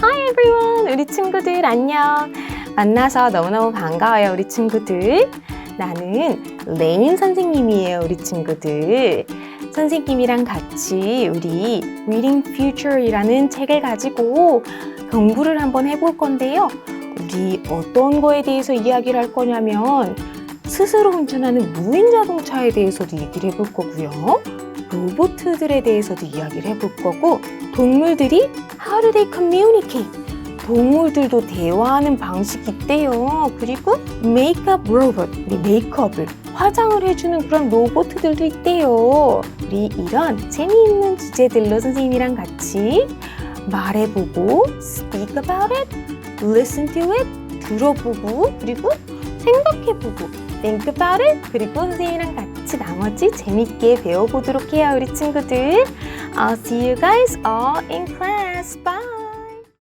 Hi everyone! 우리 친구들 안녕! 만나서 너무너무 반가워요, 우리 친구들. 나는 레인 선생님이에요, 우리 친구들. 선생님이랑 같이 우리 Reading Future이라는 책을 가지고 공부를 한번 해볼 건데요. 우리 어떤 거에 대해서 이야기를 할 거냐면 스스로 운전하는 무인 자동차에 대해서도 얘기를 해볼 거고요. 로봇들에 대해서도 이야기를 해볼 거고 동물들이 How do they communicate? 동물들도 대화하는 방식이 있대요. 그리고 메이크업 로봇, 우리 메이크업을 화장을 해주는 그런 로봇들도 있대요. 우리 이런 재미있는 주제들로 선생님이랑 같이 말해보고 speak about it, listen to it, 들어보고 그리고 생각해보고 think about it 그리고 선생님이랑 같이 나머지 재밌게 배워보도록 해요 우리 친구들 I'll see you guys all in class. Bye!